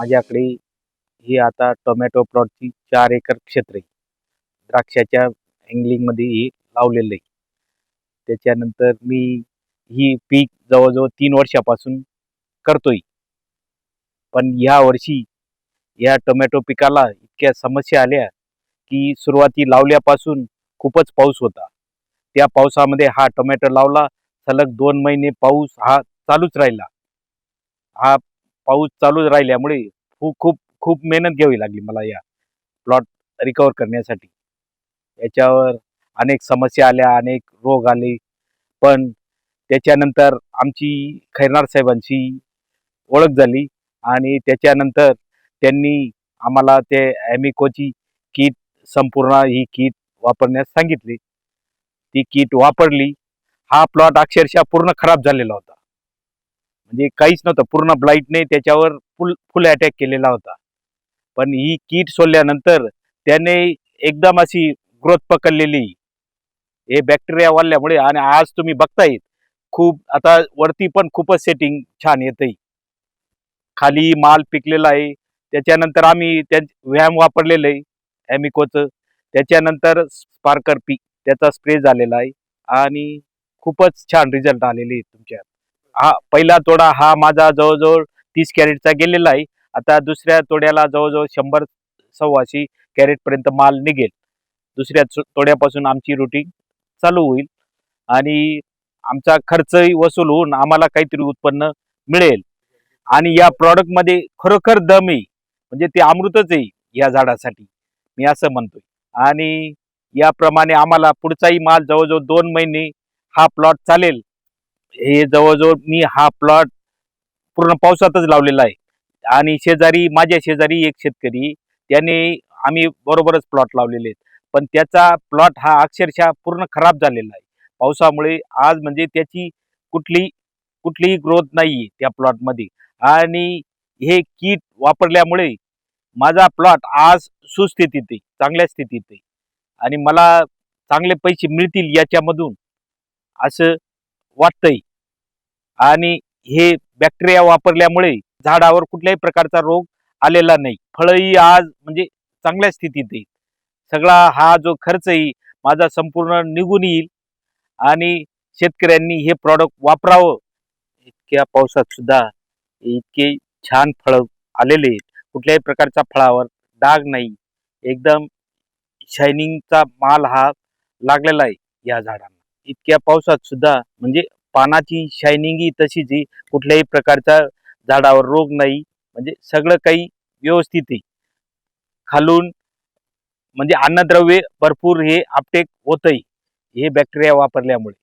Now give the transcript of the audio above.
माझ्याकडे ही आता टोमॅटो प्लॉटची चार एकर क्षेत्र आहे. द्राक्षाच्या अँगलिंगमध्ये हे लावलेलं आहे. त्याच्यानंतर मी ही पीक जवळजवळ तीन वर्षापासून करतोय. पण ह्या वर्षी या टोमॅटो पिकाला इतक्या समस्या आल्या की सुरुवाती लावल्यापासून खूपच पाऊस होता. त्या पावसामध्ये हा टोमॅटो लावला सलग दोन महिने पाऊस हा चालूच राहिला. हा पाऊस चालू राहिल्यामुळे खूप खूप खूप मेहनत घ्यावी लागली मला या प्लॉट रिकवर करण्यासाठी. याच्यावर अनेक समस्या आल्या अनेक रोग आले. पण त्याच्यानंतर आमची खैरनार साहेबांची ओळख झाली आणि त्याच्यानंतर त्यांनी आम्हाला ते ॲमिकोची किट संपूर्ण ही किट वापरण्यास सांगितली. ती किट वापरली. हा प्लॉट अक्षरशः पूर्ण खराब झालेला होता. म्हणजे काहीच नव्हतं. पूर्ण ब्लाईटने त्याच्यावर फुल फुल अटॅक केलेला होता. पण ही किट सोडल्यानंतर त्याने एकदम अशी ग्रोथ पकडलेली. हे बॅक्टेरिया वाढल्यामुळे आणि आज तुम्ही बघताय खूप आता वरती पण खूपच सेटिंग छान येतंय. खाली माल पिकलेला आहे. त्याच्यानंतर आम्ही त्या व्यायाम वापरलेलं आहे ॲमिकोचं त्याच्यानंतर स्पार्कर पीक त्याचा स्प्रे झालेला आहे. आणि खूपच छान रिझल्ट आलेले आहेत तुमच्या हा पहिला तोडा हा माझा जवळजवळ तीस कॅरेटचा गेलेला आहे. आता दुसऱ्या तोड्याला जवळजवळ शंभर सव्वाशे कॅरेटपर्यंत माल निघेल. दुसऱ्या तोड्यापासून आमची रुटीन चालू होईल आणि आमचा खर्चही वसूल होऊन आम्हाला काहीतरी उत्पन्न मिळेल. आणि या प्रॉडक्टमध्ये खरोखर दम आहे. म्हणजे ते अमृतच आहे या झाडासाठी. मी असं म्हणतोय. आणि याप्रमाणे आम्हाला पुढचाही माल जवळजवळ दोन महिने हा प्लॉट चालेल. हे जवळजवळ मी हा प्लॉट पूर्ण पावसातच लावलेला आहे. आणि शेजारी माझ्या शेजारी एक शेतकरी त्याने आम्ही बरोबरच प्लॉट लावलेले आहेत. पण त्याचा प्लॉट हा अक्षरशः पूर्ण खराब झालेला आहे. पावसामुळे आज म्हणजे त्याची कुठली कुठलीही ग्रोथ नाही त्या प्लॉटमध्ये आणि हे किट वापरल्यामुळे माझा प्लॉट आज सुस्थितीत आहे चांगल्या स्थितीत आहे. आणि मला चांगले पैसे मिळतील याच्यामधून असं वाटतंय. आणि हे बॅक्टेरिया वापरल्यामुळे झाडावर कुठल्याही प्रकारचा रोग आलेला नाही. फळही आज म्हणजे चांगल्या स्थितीत आहे सगळा हा जो खर्च आहे माझा संपूर्ण निघून येईल. आणि शेतकऱ्यांनी हे प्रॉडक्ट वापरावं. इतक्या पावसात सुद्धा इतके छान फळ आलेले कुठल्याही प्रकारच्या फळावर डाग नाही. एकदम शायनिंगचा माल हा लागलेला आहे या झाडांना. इतक्या पावसात सुद्धा म्हणजे पानाची शायनिंग ही तशीच आहे कुठल्याही प्रकारचा झाडावर रोग नाही. म्हणजे सगळं काही व्यवस्थित आहे. खालून म्हणजे अन्नद्रव्य भरपूर हे आपटेक होतही हे बॅक्टेरिया वापरल्यामुळे.